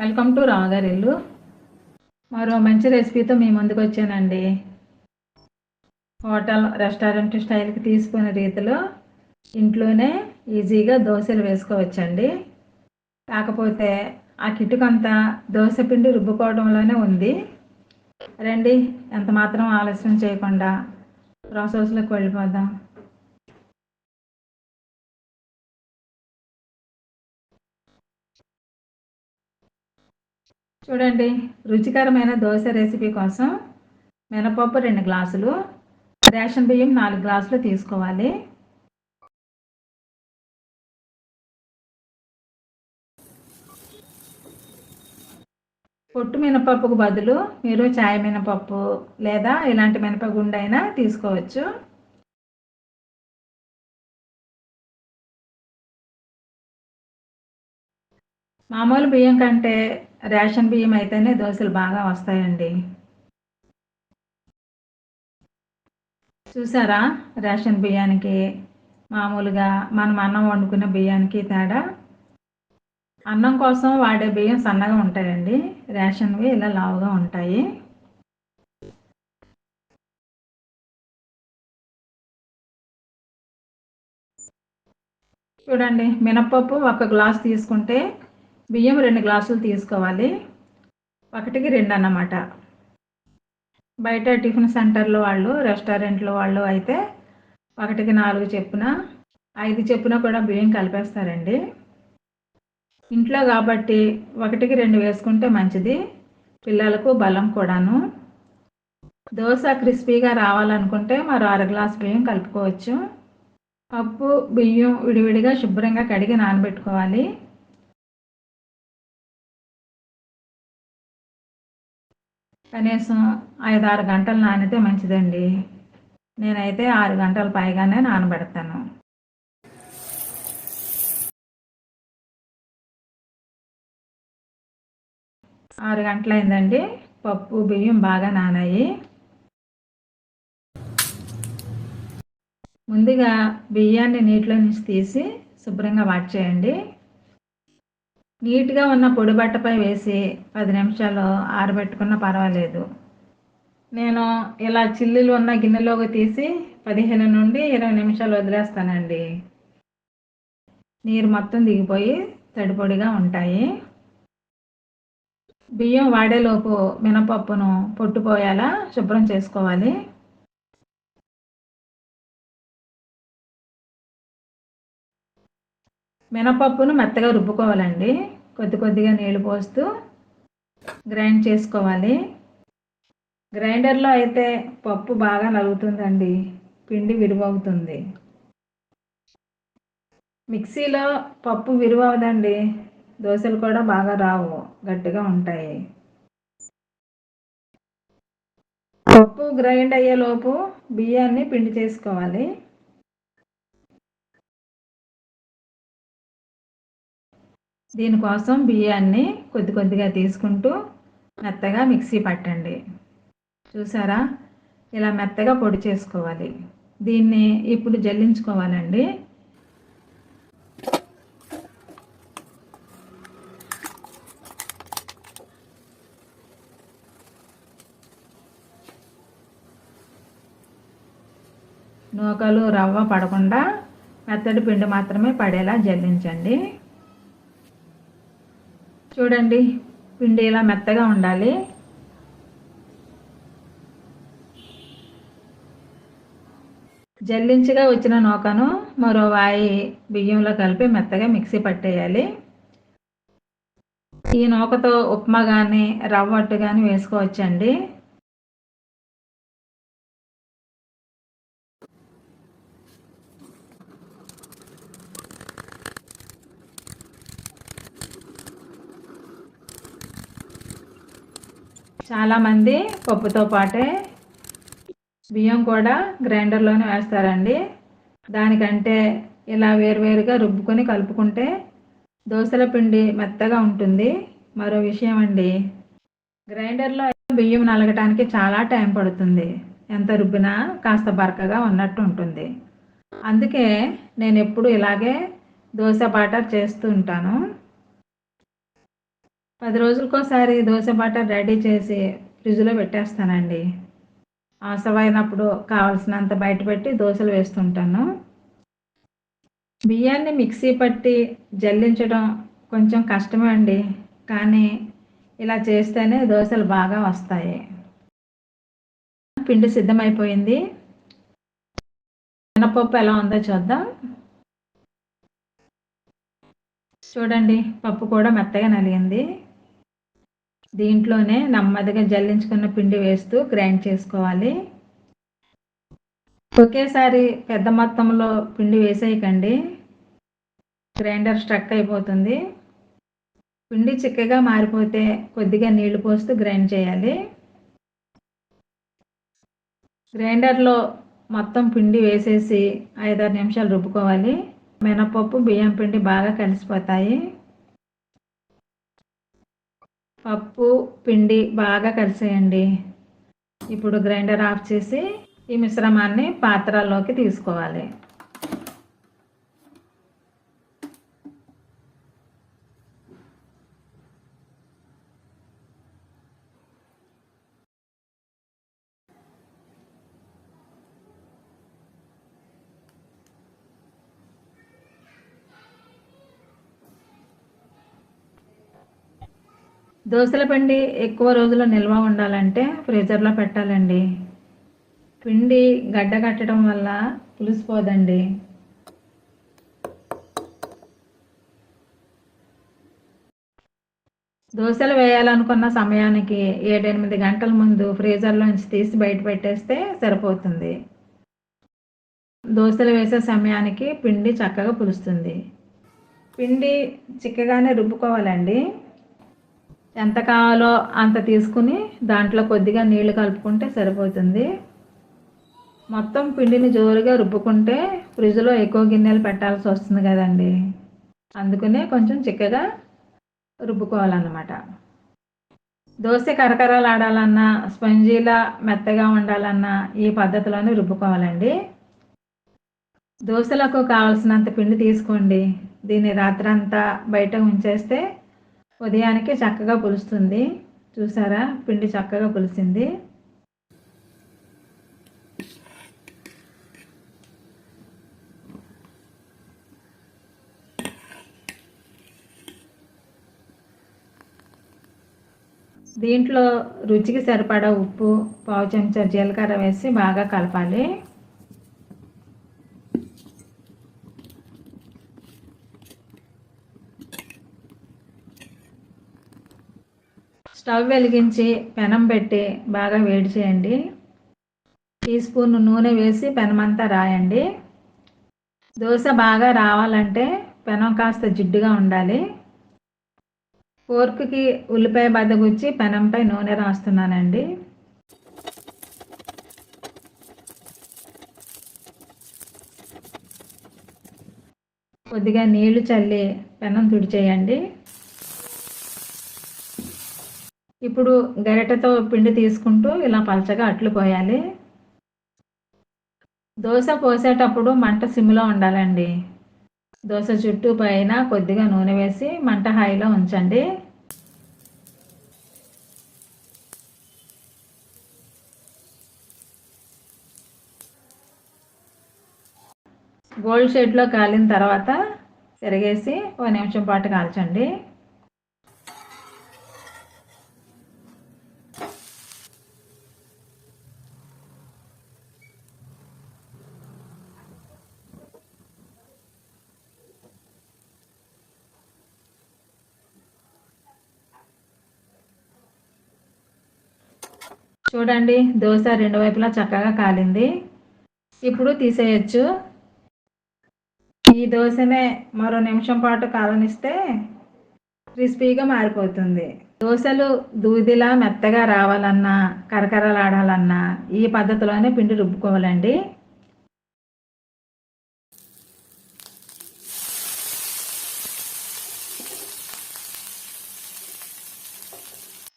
Welcome to రాగారిల్లు మరో మంచి రెసిపీతో మీ ముందుకు వచ్చానండి. హోటల్ రెస్టారెంట్ స్టైల్కి తీసుకునే రీతిలో ఇంట్లోనే ఈజీగా దోశలు వేసుకోవచ్చండి. కాకపోతే ఆ కిటుకంతా దోశ పిండి రుబ్బుకోవడంలోనే ఉంది. రండి ఎంత మాత్రం ఆలస్యం చేయకుండా ప్రాసెస్లోకి వెళ్ళిపోదాం. చూడండి రుచికరమైన దోశ రెసిపీ కోసం మినపప్పు రెండు గ్లాసులు రేషన్ బియ్యం నాలుగు గ్లాసులు తీసుకోవాలి. పొట్టు మినపప్పుకు బదులు మీరు చాయ్ మినపప్పు లేదా ఇలాంటి మినపగుండు అయినా తీసుకోవచ్చు. మామూలు బియ్యం కంటే రేషన్ బియ్యం అయితేనే దోశలు బాగా వస్తాయండి. చూసారా? రేషన్ బియ్యానికి మామూలుగా మనం అన్నం వండుకున్న బియ్యానికి తేడా? అన్నం కోసం వాడే బియ్యం సన్నగా ఉంటాయండి. రేషన్వి ఇలా లావుగా ఉంటాయి. చూడండి మినప్పప్పు ఒక గ్లాస్ తీసుకుంటే బియ్యం రెండు గ్లాసులు తీసుకోవాలి. ఒకటికి రెండు అన్నమాట. బయట టిఫిన్ సెంటర్లో వాళ్ళు రెస్టారెంట్లో వాళ్ళు అయితే ఒకటికి నాలుగు చెప్పున ఐదు చెప్పున కూడా బియ్యం కలిపేస్తారండి. ఇంట్లో కాబట్టి ఒకటికి రెండు వేసుకుంటే మంచిది. పిల్లలకు బలం కూడాను. దోశ క్రిస్పీగా రావాలనుకుంటే మరో అర గ్లాస్ బియ్యం కలుపుకోవచ్చు. పప్పు బియ్యం విడివిడిగా శుభ్రంగా కడిగి నానబెట్టుకోవాలి. కనీసం ఐదు ఆరు గంటలు నానితే మంచిదండి. నేనైతే ఆరు గంటల పైగానే నానబెడతాను. ఆరు గంటలైందండి. పప్పు బియ్యం బాగా నానాయి. ముందుగా బియ్యాన్ని నీటిలో నుంచి తీసి శుభ్రంగా వాట్ చేయండి. నీట్గా ఉన్న పొడి బట్టపై వేసి పది నిమిషాలు ఆరబెట్టుకున్న పర్వాలేదు. నేను ఇలా చిల్లులు ఉన్న గిన్నెలోకి తీసి పదిహేను నుండి ఇరవై నిమిషాలు వదిలేస్తానండి. నీరు మొత్తం దిగిపోయి తడిపొడిగా ఉంటాయి. బియ్యం వాడేలోపు మినపప్పును పొట్టుపోయేలా శుభ్రం చేసుకోవాలి. మినపప్పును మెత్తగా రుబ్బుకోవాలండి. కొద్ది కొద్దిగా నీళ్ళు పోస్తూ గ్రైండ్ చేసుకోవాలి. గ్రైండర్లో అయితే పప్పు బాగా నలుగుతుందండి. పిండి విరువవుతుంది. మిక్సీలో పప్పు విరువవదండి. దోశలు కూడా బాగా రావు. గట్టిగా ఉంటాయి. పప్పు గ్రైండ్ అయ్యేలోపు బియ్యాన్ని పిండి చేసుకోవాలి. దీనికోసం బియ్యాన్ని కొద్ది కొద్దిగా తీసుకుంటూ మెత్తగా మిక్సీ పట్టండి. చూసారా? ఇలా మెత్తగా పొడి చేసుకోవాలి. దీన్ని ఇప్పుడు జల్లించుకోవాలండి. నూకలు రవ్వ పడకుండా మెత్తడి పిండి మాత్రమే పడేలా జల్లించండి. చూడండి పిండి ఇలా మెత్తగా ఉండాలి. జల్లించిగా వచ్చిన నూకను మరో వాయి బియ్యంలో కలిపి మెత్తగా మిక్సీ పట్టేయాలి. ఈ నూకతో ఉప్మా కానీ రవ్వట్టు కానీ వేసుకోవచ్చండి. చాలామంది పప్పుతో పాటే బియ్యం కూడా గ్రైండర్లోనే వేస్తారండి. దానికంటే ఇలా వేరువేరుగా రుబ్బుకొని కలుపుకుంటే దోశల పిండి మెత్తగా ఉంటుంది. మరో విషయం అండి గ్రైండర్లో బియ్యం నలగటానికి చాలా టైం పడుతుంది. ఎంత రుబ్బినా కాస్త బరకగా ఉన్నట్టు ఉంటుంది. అందుకే నేను ఎప్పుడు ఇలాగే దోశ బాటర్ చేస్తూ ఉంటాను. పది రోజులకోసారి దోశ బాటర్ రెడీ చేసి ఫ్రిడ్జ్లో పెట్టేస్తానండి. అవసరమైనప్పుడు కావాల్సినంత బయట పెట్టి దోశలు వేస్తుంటాను. బియ్యాన్ని మిక్సీ పట్టి జల్లించడం కొంచెం కష్టమే అండి. కానీ ఇలా చేస్తేనే దోశలు బాగా వస్తాయి. పిండి సిద్ధమైపోయింది. మినపప్పు ఎలా ఉందో చూద్దాం. చూడండి పప్పు కూడా మెత్తగా నలిగింది. దీంట్లోనే నెమ్మదిగా జల్లించుకున్న పిండి వేస్తూ గ్రైండ్ చేసుకోవాలి. ఒకేసారి పెద్ద మొత్తంలో పిండి వేసేయకండి. గ్రైండర్ స్ట్రక్ అయిపోతుంది. పిండి చిక్కగా మారిపోతే కొద్దిగా నీళ్ళు పోస్తూ గ్రైండ్ చేయాలి. గ్రైండర్లో మొత్తం పిండి వేసేసి ఐదారు నిమిషాలు రుబ్బుకోవాలి. మినపప్పు బియ్యం పిండి బాగా కలిసిపోతాయి. పప్పు పిండి బాగా కలిసేయండి. ఇప్పుడు గ్రైండర్ ఆఫ్ చేసి ఈ మిశ్రమాన్ని పాత్రలోకి తీసుకోవాలి. దోశల పిండి ఎక్కువ రోజులు నిల్వ ఉండాలంటే ఫ్రీజర్లో పెట్టాలండి. పిండి గడ్డ కట్టడం వల్ల పులిసిపోదండి దోశలు వేయాలనుకున్న సమయానికి ఏడెనిమిది గంటల ముందు ఫ్రీజర్లోంచి తీసి బయట పెట్టేస్తే సరిపోతుంది. దోశలు వేసే సమయానికి పిండి చక్కగా పులుస్తుంది. పిండి చిక్కగానే రుబ్బుకోవాలండి. ఎంత కావాలో అంత తీసుకుని దాంట్లో కొద్దిగా నీళ్ళు కలుపుకుంటే సరిపోతుంది. మొత్తం పిండిని జోరుగా రుబ్బుకుంటే ఫ్రిడ్జ్లో ఎక్కువ గిన్నెలు పెట్టాల్సి వస్తుంది కదండి. అందుకనే కొంచెం చిక్కగా రుబ్బుకోవాలన్నమాట. దోశ కరకరలాడాలన్నా స్పంజీలా మెత్తగా ఉండాలన్నా ఈ పద్ధతిలోనే రుబ్బుకోవాలండి. దోశలకు కావాల్సినంత పిండి తీసుకోండి. దీన్ని రాత్రంతా బయట ఉంచేస్తే ఉదయానికి చక్కగా పులుస్తుంది. చూసారా? పిండి చక్కగా పులిసింది. దీంట్లో రుచికి సరిపడా ఉప్పు పావు చెంచా జీలకర్ర వేసి బాగా కలపాలి. స్టవ్ వెలిగించి పెనం పెట్టి బాగా వేడి చేయండి. టీ స్పూన్ నూనె వేసి పెనమంతా రాయండి. దోశ బాగా రావాలంటే పెనం కాస్త జిడ్డుగా ఉండాలి. ఫోర్క్కి ఉల్లిపాయ బద్దగుచ్చి పెనంపై నూనె రాస్తున్నానండి. కొద్దిగా నీళ్ళు చల్లి పెనం తుడిచేయండి. ఇప్పుడు గరిటెతో పిండి తీసుకుంటూ ఇలా పలచగా అట్లు పోయాలి. దోశ పోసేటప్పుడు మంట సిమ్లో ఉండాలండి. దోశ చుట్టూ పైన కొద్దిగా నూనె వేసి మంట హాయిలో ఉంచండి. గోల్డ్ షేడ్లో కాలిన తర్వాత తిరిగేసి ఒక నిమిషం పాటు కాల్చండి. చూడండి దోశ రెండు వైపులా చక్కగా కాలింది. ఇప్పుడు తీసేయచ్చు. ఈ దోశనే మరో నిమిషం పాటు కాలనిస్తే క్రిస్పీగా మారిపోతుంది. దోశలు దూదిలా మెత్తగా రావాలన్నా కరకరలాడాలన్నా ఈ పద్ధతిలోనే పిండి రుబ్బుకోవాలండి.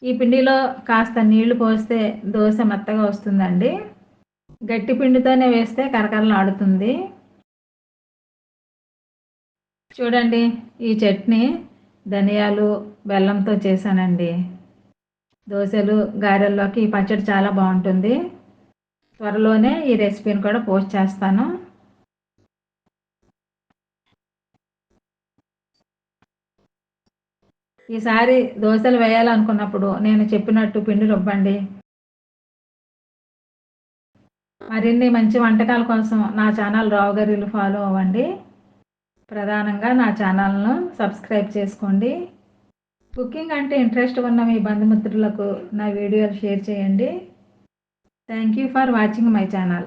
ఈ పిండిలో కాస్త నీళ్ళు పోస్తే దోశ మెత్తగా వస్తుందండి. గట్టి పిండితోనే వేస్తే కరకరలు ఆడుతుంది. చూడండి ఈ చట్నీ ధనియాలు బెల్లంతో చేశానండి. దోశలు గారెల్లోకి ఈ పచ్చడి చాలా బాగుంటుంది. త్వరలోనే ఈ రెసిపీని కూడా పోస్ట్ చేస్తాను. ఈసారి దోశలు వేయాలనుకున్నప్పుడు నేను చెప్పినట్టు పిండి రుబ్బండి. మరిన్ని మంచి వంటకాల కోసం నా ఛానల్ రావుగారిలు ఫాలో అవ్వండి. ప్రధానంగా నా ఛానల్ను సబ్స్క్రైబ్ చేసుకోండి. కుకింగ్ అంటే ఇంట్రెస్ట్ ఉన్న మీ బంధుమిత్రులకు నా వీడియోలు షేర్ చేయండి. Thank you for watching my channel.